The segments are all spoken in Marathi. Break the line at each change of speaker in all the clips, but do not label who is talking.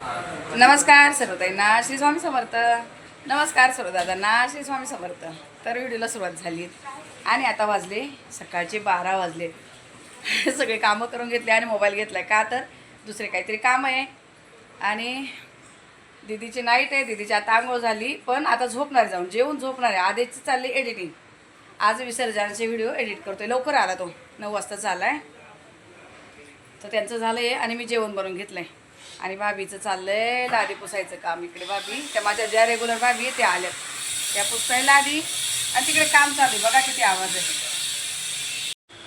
नमस्कार सर्वताईंना श्री स्वामी समर्थ. नमस्कार सर्वदादांना श्री स्वामी समर्थ. तर व्हिडिओला सुरुवात झाली. आणि आता वाजले सकाळचे बारा वाजले. सगळे कामं करून घेतले आणि मोबाईल घेतला का तर? दुसरे काहीतरी काम आहे. आणि दीदीची नाईट आहे. दीदीची आता आंघोळ झाली. पण आता झोपणार आहे जाऊन. जेवून झोपणार आहे. आधीच चालली एडिटिंग आज विसर्जनाचे व्हिडिओ एडिट करतोय. लवकर आला तो. नऊ वाजता चाललाय तर त्यांचं झालं आहे आणि मी जेवण बनवून आहे आणि भाभीचं चाललंय लादी पुसायचं काम इकडे भाभी. त्या माझ्या ज्या रेग्युलर भाभी आहे, त्या आल्यात. त्या पुसताय लादी. आणि तिकडे काम चालू आहे. बघा किती आवाज आहे.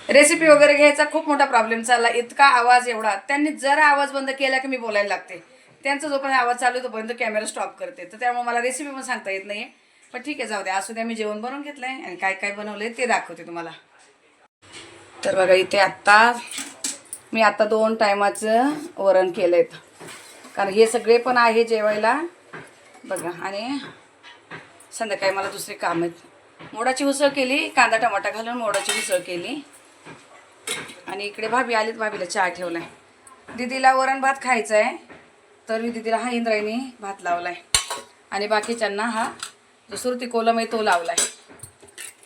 रेसिपी वगैरे घ्यायचा खूप मोठा प्रॉब्लेम चालला. इतका आवाज एवढा. त्यांनी जरा आवाज बंद केला की मी बोलायला लागते. त्यांचा जोपर्यंत आवाज चालू आहे तोपर्यंत कॅमेरा स्टॉप करते. तर त्यामुळे मला रेसिपी पण सांगता येत नाही पण ठीक आहे जाऊ द्या. असू द्या मी जेवण बनवून घेतलंय. आणि काय काय बनवलंय ते दाखवते तुम्हाला. तर बघा इथे आत्ता मी आता दोन टायमाचं वरण केलं आहे कारण हे सगळे पण आहे जेवायला. बघा आणि संध्याकाळी मला दुसरे काम आहेत. मोडाची उसळ केली कांदा टमाटा घालून मोडाची उसळ केली. आणि इकडे भाभी आलीत भाभीला चहा ठेवलाय. दिदीला वरण भात खायचा आहे तर मी दिदीला हा इंद्रायणी भात लावलाय. आणि बाकीच्यांना हा जो सुरती कोलम आहे तो लावलाय.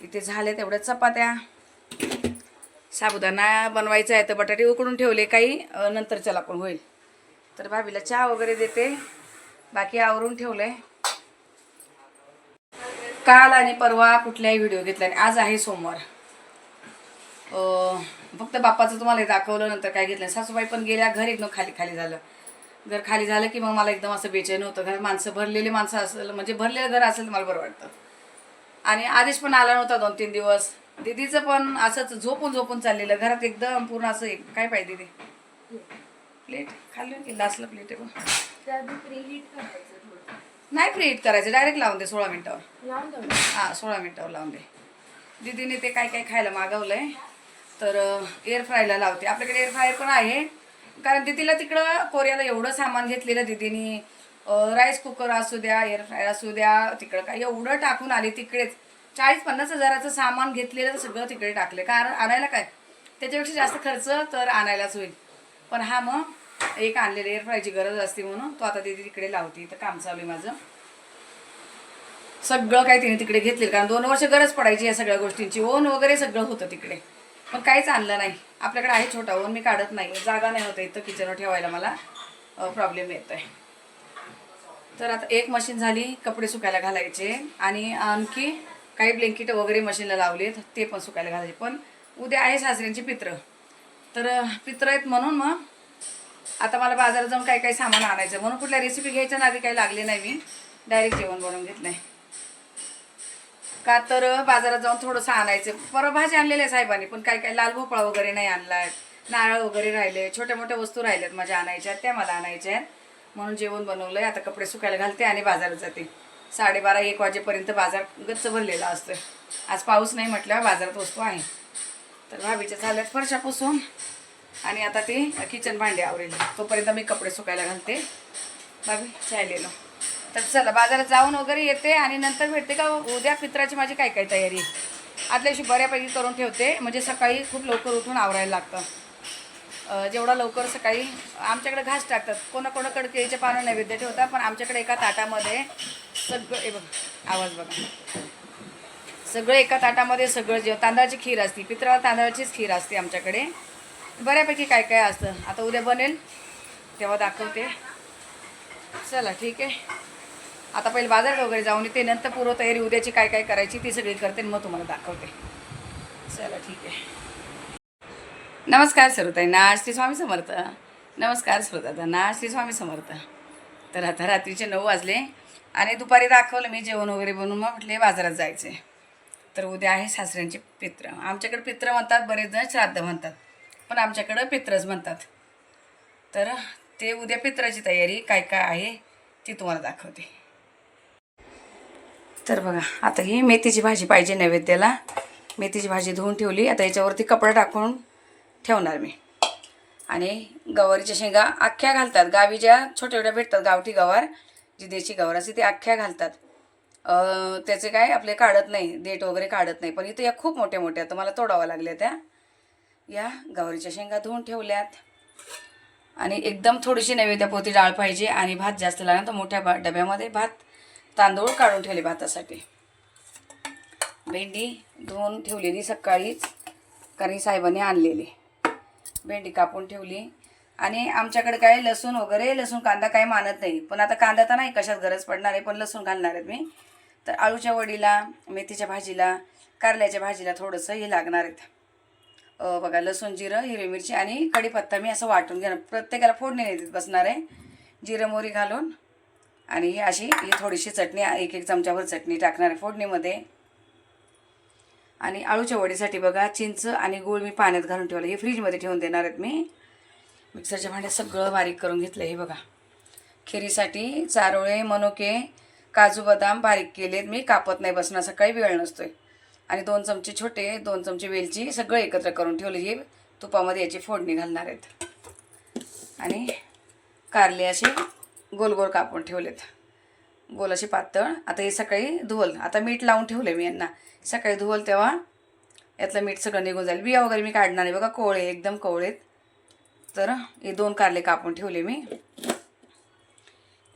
इथे झाले तेवढ्या चपात्या. साबुदाणा बनवायचा आहे तर बटाटे उकडून ठेवले काही नंतर नंतरच्याला पण होईल. तर भाभीला चहा वगैरे देते. बाकी आवरून ठेवलंय. काल आणि परवा कुठल्याही व्हिडिओ घेतला आणि आज आहे सोमवार. फक्त बाप्पाचं तुम्हाला दाखवलं नंतर काय घेतलं सासूबाई पण गेल्या घर एकदम खाली खाली झालं. घर खाली झालं की मग मला एकदम असं बेचैन होतं. घर माणसं भरलेली माणसं असेल म्हणजे भरलेलं घर असेल तर मला बरं वाटतं. आणि आदेश पण आला नव्हता दोन तीन दिवस. दीदीचं पण असंच झोपून झोपून चाललेलं. घरात एकदम पूर्ण असं एक काय पाहिजे दिदी? प्लेट खाल्ली की लास्टला प्लेट आहे बघ. नाही प्रीहीट करायचं डायरेक्ट लावून दे सोळा मिनिटावर. हां सोळा मिनिटावर लावून दे. दीदीने ते काय काय खायला मागवलंय तर एअर फ्रायला लावते. आपल्याकडे एअर फ्रायर पण आहे. कारण दीदीला तिकडं कोरियाला एवढं सामान घेतलेलं दीदीनी. राईस कुकर असू द्या एअर फ्रायर असू द्या तिकडं काय एवढं टाकून आले तिकडेच. चाळीस पन्नास हजाराचं सामान घेतलेलं सगळं तिकडे टाकले कारण आणायला काय? त्याच्यापेक्षा जास्त खर्च तर आणायलाच होईल. पण हा मग एक आणलेला एअरफ्रायची गरज असते म्हणून तो आता दीदी तिकडे लावते तर काम चालू आहे माझं. सगळं काही तिने तिकडे घेतलेलं कारण दोन वर्ष गरज पडायची या सगळ्या गोष्टींची. ओन वगैरे सगळं होतं तिकडे. पण काहीच आणलं नाही. आपल्याकडे आहे छोटा ओन मी काढत नाही. जागा नाही होत इथं किचनवर ठेवायला मला. प्रॉब्लेम येत आहे तर आता एक मशीन झाली कपडे सुकायला घालायचे. आणि आणखी काही ब्लँकेट वगैरे मशीनला लावलेत ते पण सुकायला घालायचे. पण उद्या आहे सासऱ्यांची पित्र. तर पित्र आहेत म्हणून मग आता मला बाजारात जाऊन काही काही सामान आणायचं. म्हणून कुठल्या रेसिपी घ्यायच्या आधी काही लागले नाही मी. डायरेक्ट जेवण बनवून घेतलंय. का तर बाजारात जाऊन थोडंसं आणायचं. परवा भाजी आणलेल्या आहे साहेबांनी पण काही काय लाल भोपळा वगैरे नाही आणलाय. नारळ वगैरे राहिले. छोट्या मोठ्या वस्तू राहिल्यात माझ्या आणायच्या त्या मला आणायच्या आहेत. म्हणून जेवण बनवलंय. आता कपडे सुकायला घालते आणि बाजारात जाते. साडेबारा एक वाजेपर्यंत बाजार गच्च भरलेला असतं आज पाऊस नाही म्हटल्यावर बाजारात वस्तू आहे. तर भाभीच्या झाल्यात फरशा पुसून आणि आता ती किचन भांडी आवरेल. तोपर्यंत मी कपडे सुकायला घालते. भाभी चायलेलो तर चला बाजारात जाऊन वगैरे येते आणि नंतर भेटते का? उद्या पित्राची माझी काय काय तयारी आहे? आदल्या दिवशी बऱ्यापैकी करून ठेवते. म्हणजे सकाळी खूप लवकर उठून आवरायला लागतं. जेवढा लवकर सकाळी आमच्याकडे घास टाकतात. कोणाकोणाकडे केळीच्या पानं नैवेद्य ठेवतात पण आमच्याकडे एका ताटामध्ये सगळं हे बघा आवाज बघा. सगळं एका ताटामध्ये सगळं जेव तांदळाची खीर असते पित्राला तांदळाचीच खीर असते आमच्याकडे. बऱ्यापैकी काय काय असतं? आता उद्या बनेल तेव्हा दाखवते. चला ठीक आहे. आता पहिले बाजारात वगैरे जाऊन येते नंतर पूर्व तयारी उद्याची काय काय करायची ती सगळी करते मग तुम्हाला दाखवते. चला ठीक आहे. नमस्कार श्रोताईंना श्री स्वामी समर्थ. नमस्कार श्रोतांना श्री स्वामी समर्थ. तर आता रात्रीचे नऊ वाजले आणि दुपारी दाखवलं मी जेवण वगैरे बनवून मग म्हटले बाजारात जायचे तर उद्या आहे सासऱ्यांचे पित्र. आमच्याकडे पित्र म्हणतात बरेच जण श्राद्ध म्हणतात पण आमच्याकडं पित्रच म्हणतात. तर ते उद्या पित्राची तयारी काय काय आहे ती तुम्हाला दाखवते. तर बघा आता ही मेथीची भाजी पाहिजे नैवेद्याला. मेथीची भाजी धुवून ठेवली. आता याच्यावरती कपडा टाकून ठेवणार मी. आणि गवारीच्या शेंगा अख्ख्या घालतात. गावी ज्या छोट्या छोट्या भेटतात गावठी गवार जी देशी गवार असते ती अख्ख्या घालतात. त्याचे काय आपले काढत नाही देठ वगैरे काढत नाही. पण इथं या खूप मोठ्या मोठ्या तर मला तोडाव्या लागल्या त्या या गवारीच्या शेंगा धुवून ठेवल्यात. आणि एकदम थोडीशी नैवेद्यापोती डाळ पाहिजे आणि भात जास्त लागला तर मोठ्या बा डब्यामध्ये भात तांदूळ काढून ठेवले भातासाठी. भेंडी धुवून ठेवलेली सकाळीच कारण साहेबांनी आणलेली. भेंडी कापून ठेवली. आणि आमच्याकडे काय लसूण वगैरे लसूण कांदा काही मानत नाही. पण आता कांदा तर नाही कशात गरज पडणार आहे पण लसूण घालणार आहेत मी. तर आळूच्या वडीला मेथीच्या भाजीला कारल्याच्या भाजीला थोडंसं हे लागणार आहेत. बघा लसूण जिरं हिरवी मिरची आणि कढीपत्ता मी असं वाटून घेणार. प्रत्येकाला फोडणी नाही देत बसणार आहे. जिरं मोरी घालून आणि ही अशी ही थोडीशी चटणी एक एक चमच्यावर चटणी टाकणार आहे फोडणीमध्ये. आणि आळूच्या वडीसाठी बघा चिंच आणि गूळ मी पाण्यात घालून ठेवलं. हे फ्रीजमध्ये ठेवून देणार आहेत मी. मिक्सरच्या भांड्यात सगळं बारीक करून घेतलं हे बघा. खिरीसाठी चारोळे मनुके काजू बदाम बारीक केलेत. मी कापत नाही बसणार सकाळी वेळ नसतोय. आणि दोन चमचे छोटे दोन चमचे वेलची सगळं एकत्र करून ठेवले. हे तुपामध्ये याची फोडणी घालणार आहेत. आणि कारले असे गोल गोल कापून ठेवलेत. गोल असे पातळ. आता हे सकाळी धुवल. आता मीठ लावून ठेवले मी यांना. सकाळी धुवल तेव्हा यातलं मीठ सगळं निघून जाईल. बिया वगैरे मी काढणार नाही बघा कोवळे एकदम कोवळेत. तर हे दोन कारले कापून ठेवले मी.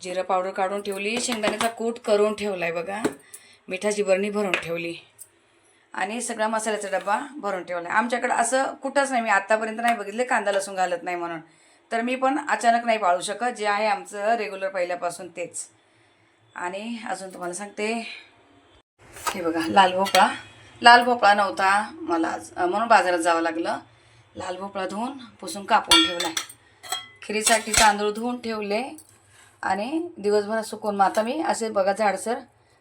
जिरं पावडर काढून ठेवली शेंगदाण्याचा कूट करून ठेवला आहे बघा. मिठाची बरणी भरून ठेवली. आणि सगळा मसाल्याचा डबा भरून ठेवला आहे आमच्याकडं असं कुठंच नाही मी आत्तापर्यंत नाही बघितले कांदा लसूण घालत नाही म्हणून. तर मी पण अचानक नाही पाळू शकत जे आहे आमचं रेग्युलर पहिल्यापासून तेच. आणि अजून तुम्हाला सांगते हे बघा लाल भोपळा. लाल भोपळा नव्हता मला आज म्हणून बाजारात जावं लागलं. लाल भोपळा धुवून पुसून कापून ठेवला आहे खिरीसाठी तांदूळ धुवून ठेवले. आणि दिवसभर सुकून मग आता मी असे बघा झाडसर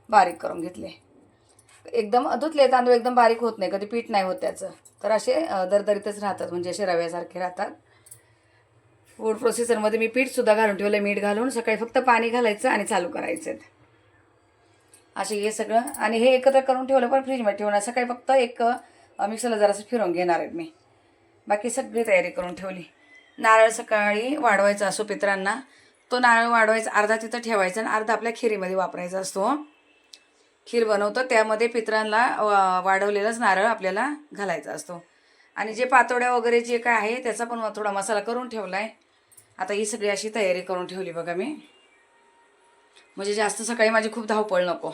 बारीक करून घेतले. एकदम धुतले तांदूळ एकदम बारीक होत नाही कधी पीठ नाही होत त्याचं. तर असे दरदरीतच राहतात म्हणजे असे रव्यासारखे राहतात. फूड प्रोसेसरमध्ये मी पीठसुद्धा घालून ठेवलं मीठ घालून. सकाळी फक्त पाणी घालायचं आणि चालू करायचं. असे हे सगळं आणि हे एकत्र करून ठेवलं पण फ्रीजमध्ये ठेवणार. सकाळी फक्त एक मिक्सरला जरासं फिरवून घेणार आहेत मी. बाकी सगळी तयारी करून ठेवली. नारळ सकाळी वाढवायचा असो पित्रांना. तो नारळ वाढवायचा अर्धा तिथं ठेवायचा आणि अर्धा आपल्या खिरीमध्ये वापरायचा असतो. खीर बनवतो त्यामध्ये पित्रांना वा- वाढवलेलाच नारळ आपल्याला घालायचा असतो. आणि जे पातोड्या वगैरे जे काय आहे त्याचा पण थोडा मसाला करून ठेवला आहे आता ही सगळी अशी तयारी करून ठेवली बघा मी. म्हणजे जास्त सकाळी माझी खूप धावपळ नको.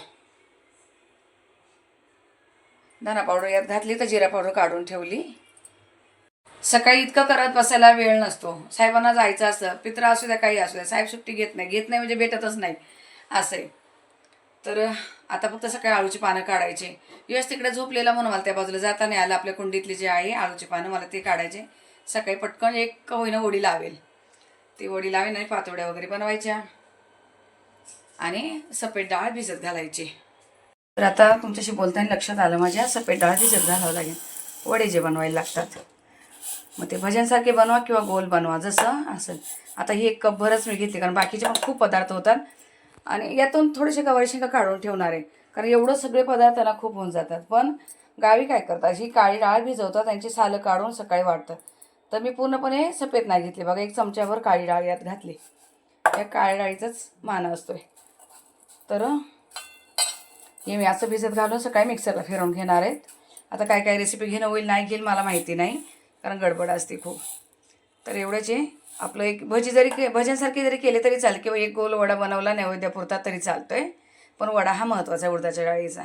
धना पावडर यात घातली तर जिरा पावडर काढून ठेवली. सकाळी इतकं करत बसायला वेळ नसतो. साहेबांना जायचं असतं. पित्र असू द्या काही असू द्या. साहेब सुट्टी घेत नाही. घेत नाही म्हणजे भेटतच नाही. असं आहे. तर आता फक्त सकाळी आळूची पानं काढायची. यश तिकडे झोपलेला म्हणून मला त्या बाजूला जाता नाही आलं. आपल्या कुंडीतली जे आहे आळूची पानं मला ते काढायचे. सकाळी पटकन एक होईना वडी लावेल. ती वडी लावेल आणि पातोड्या वगैरे बनवायच्या. आणि सफेद डाळ भिजत घालायची. तर आता तुमच्याशी बोलताना लक्षात आलं माझ्या. सफेद डाळ भिजत घालावं लागेल. वडे जे बनवायला लागतात. मग ते भजनसारखे बनवा किंवा गोल बनवा जसं असेल. आता ही एक कपभरच मी घेतली कारण बाकीचे पण खूप पदार्थ होतात. आणि यातून थोडेसे गवारी काढून ठेवणार आहे. कारण एवढं सगळे पदार्थ त्यांना खूप होऊन जातात. पण गावी काय करतात? ही काळी डाळ भिजवतात त्यांची सालं काढून सकाळी वाटतात तर मी पूर्णपणे सफेद नाही घेतली. बघा एक चमच्यावर काळी डाळ यात घातली. या काळ्या डाळीचाच मान असतोय. तर हे मी असं भिजत घालून सकाळी मिक्सरला फिरवून घेणार आहेत आता काय काय रेसिपी घेणं होईल नाही घेईल मला माहिती नाही. कारण गडबड असते खूप. तर एवढंचे आपलं एक भजी जरी के भजनसारखे जरी केले तरी चालेल किंवा एक गोल वडा बनवला नैवेद्यापुरता तरी चालतोय. पण वडा हा महत्त्वाचा आहे उडदाच्या डाळीचा.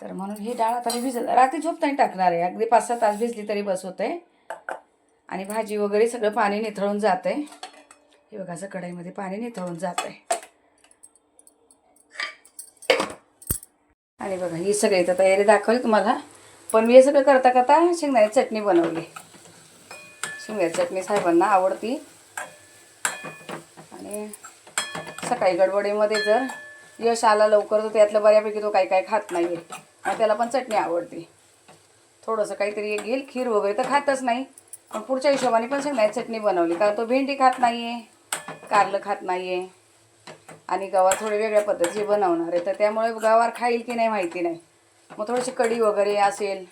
तर म्हणून ही डाळ आता मी भिजत रात्री झोपताना टाकणार आहे. अगदी पाच सहा तास भिजली तरी बस होते. आणि भाजी वगैरे सगळं पाणी निथळून जातं. आहे हे बघा असं कढईमध्ये पाणी निथळून जातं आहे आणि बघा ही सगळी तर तयारी दाखवली तुम्हाला. पण मी हे सगळं करता करता शेंगदाण्याची चटणी बनवली. शेंगदाण्याची चटणी साहेबांना आवडती. आणि सकाळी गडबडीमध्ये जर यश आला लवकर तर त्यातलं बऱ्यापैकी तो काही काय खात नाही आहे आणि त्याला पण चटणी आवडते. थोडंसं काहीतरी एक घेईल खीर वगैरे तर खातच नाही. पण पुढच्या हिशोबाने पण शेंगदाण्याची चटणी बनवली कारण तो भेंडी खात नाही आहे कारलं खात नाही आहे आणि गवार थोडे वेगळ्या पद्धतीचे बनवणार आहे तर त्यामुळे गवार खाईल की नाही माहिती नाही. मग थोडीशी कढी वगैरे असेल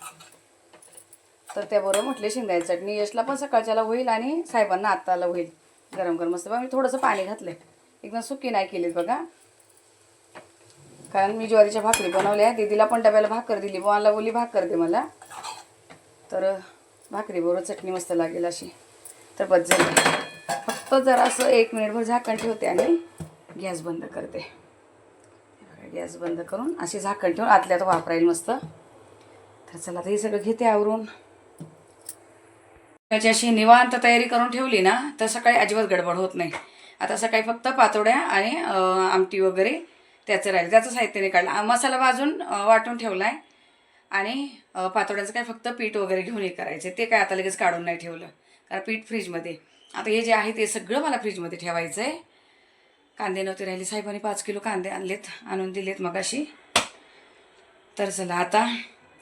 तर त्याबरोबर म्हटले शेंगाची चटणी. यशला पण सकाळच्याला होईल आणि साहेबांना आत्ताला होईल. गरम गरम मस्त. बघा मी थोडंसं पाणी घातलं एकदम सुकी नाही केलीत बघा. कारण मी ज्वारीच्या भाकरी बनवल्या. दीदीला पण डब्याला भाकर दिली. मला बोली भाकर दे मला. तर भाकरीबरोबर चटणी मस्त लागेल अशी. तर बस झाली. फक्त जरासं एक मिनिटभर झाकण ठेवते आणि गॅस बंद करते. गॅस बंद करून असे झाकण ठेवून आतल्यात वापरायला मस्त. तर चला आता हे सगळं घेते आवरून. त्याची अशी निवांत तयारी करून ठेवली ना तर सकाळी अजिबात गडबड होत नाही. आता सकाळी फक्त पातोड्या आणि आमटी वगैरे त्याचं राहील. त्याचं साहित्य काढलं. मसाला भाजून वाटून ठेवला आहे आणि पातोड्याचं काय फक्त पीठ वगैरे घेऊन हे करायचं. ते काय आता लगेच काढून नाही ठेवलं. कारण पीठ फ्रीजमध्ये. आता हे जे आहे ते सगळं मला फ्रीजमध्ये ठेवायचं आहे कांदे नव्हते राहिले. साहेबांनी पाच किलो कांदे आणलेत आणून दिलेत मगाशी. तर चला आता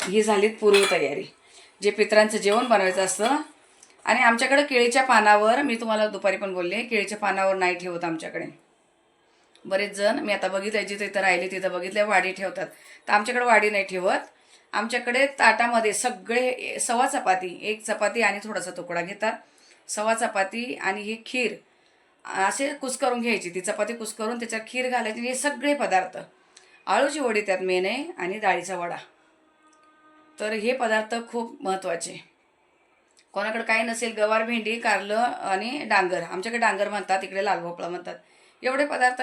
ही झालीत पूर्व तयारी. जे पित्रांचं जेवण बनवायचं असतं. आणि आमच्याकडे केळीच्या पानावर मी तुम्हाला दुपारी पण बोलले केळीच्या पानावर नाही ठेवत आमच्याकडे. बरेच जण मी आता बघितलं जिथे इथं राहिले तिथं बघितलं वाडी ठेवतात. तर आमच्याकडे वाडी नाही ठेवत. आमच्याकडे ताटामध्ये सगळे सवा चपाती एक चपाती आणि थोडासा तुकडा घेतात. सवा चपाती आणि ही खीर. असे कुस्करून घ्यायची ती चपाती कुस्करून त्याच्यात खीर घालायची हे सगळे पदार्थ. आळूची वडी त्यात मेन आहे आणि डाळीचा वडा. तर हे पदार्थ खूप महत्त्वाचे कोणाकडे काही नसेल गवार भेंडी कारलं आणि डांगर. आमच्याकडे डांगर म्हणतात इकडे लाल भोपळा म्हणतात. एवढे पदार्थ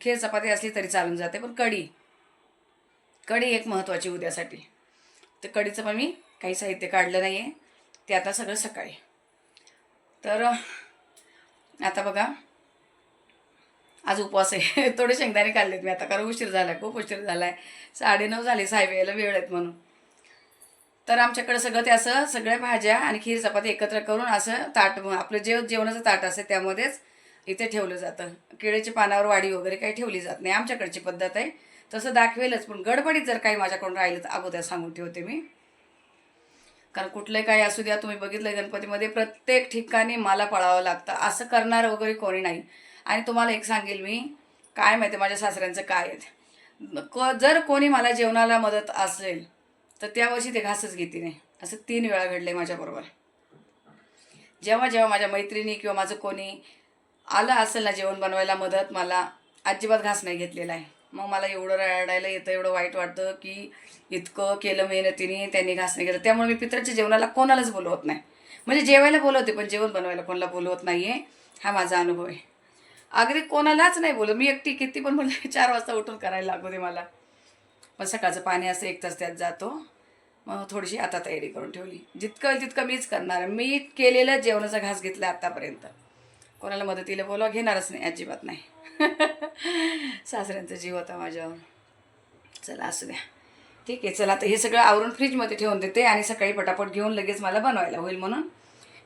खीर चपाती असली तरी चालून जाते. पण कढी. कढी एक महत्त्वाची उद्यासाठी. तर कढीचं पण मी काही साहित्य काढलं नाही आहे ते आता सगळं सकाळी. तर आता बघा. आज उपवास आहे. थोडे शेंगदाणे काढलेत मी. आता कारण उशीर झाला खूप उशीर झाला आहे साडेनऊ झाले साहेब वेळ आहेत म्हणून. तर आमच्याकडे सगळं ते असं सगळ्या भाज्या आणि खीर चपाती एकत्र करून असं ताट आपलं जे जेवणाचं ताट असते त्यामध्येच इथे ठेवलं जातं. केळीच्या पानावर वाडी वगैरे काही ठेवली जात नाही. आमच्याकडची पद्धत आहे. तसं दाखवेलच. पण गडबडीत जर काही माझ्याकडून राहिलं तर अगोदर सांगून ठेवते मी. कारण कुठलंही काही असू द्या तुम्ही बघितलं गणपतीमध्ये प्रत्येक ठिकाणी मला पळावं लागतं. असं करणार वगैरे कोणी नाही. आणि तुम्हाला एक सांगेल मी काय माहिती माझ्या सासऱ्यांचं काय आहे क जर कोणी मला जेवणाला मदत असेल तर त्या वर्षी ते घासच घेते नाही. असं तीन वेळा घडलं माझ्याबरोबर. जेव्हा जेव्हा माझ्या मैत्रिणी किंवा माझं कोणी आलं असेल ना जेवण बनवायला मदत मला अजिबात घास नाही घेतलेला आहे. मग मला एवढं रडायला येतं एवढं वाईट वाटतं की इतकं केलं मेहनतीने त्यांनी घास नाही त्यामुळे मी पित्राच्या जेवणाला कोणालाच बोलवत नाही. म्हणजे जेवायला बोलवते पण जेवण बनवायला कोणाला बोलवत नाही आहे हा माझा अनुभव आहे. अगदी कोणालाच नाही बोलत मी एकटी किती पण म्हणलं चार वाजता उठून करायला लागू दे मला. पण सकाळचं पाणी असं एक तास त्यात जातो. मग थोडीशी आता तयारी करून ठेवली. जितकं होईल तितकं मीच करणार मी केलेलं जेवणाचा घास घेतला आत्तापर्यंत कोणाला मदतीला बोलवा घेणारच नाही अजिबात नाही. सासऱ्यांचा जीव होता माझ्यावर. चला असू द्या. ठीक आहे चला आता हे सगळं आवरून फ्रीजमध्ये ठेवून देते आणि सकाळी पटापट घेऊन लगेच मला बनवायला होईल म्हणून.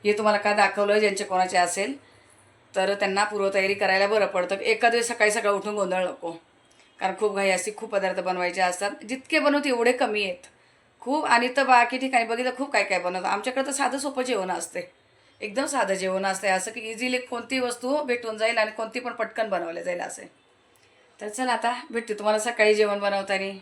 हे तुम्हाला का दाखवलं ज्यांचे कोणाचे असेल तर त्यांना पूर्वतयारी करायला बरं पडतं. एका दिवस सकाळी सकाळ उठून गोंधळ नको. कारण खूप घाई असते खूप पदार्थ बनवायचे असतात. जितके बनवते एवढे कमी आहेत. खूप आणि तर बाकी ठिकाणी बघितलं खूप काय काय बनवतं आमच्याकडे तर साधं सोपं जेवण असते. एकदम साधं जेवण असते असं की इझिली कोणती वस्तू भेटून जाईल आणि कोणती पण पटकन बनवल्या जाईल असं. तर चला आता भेटते तुम्हाला सकाळी जेवण बनवताना.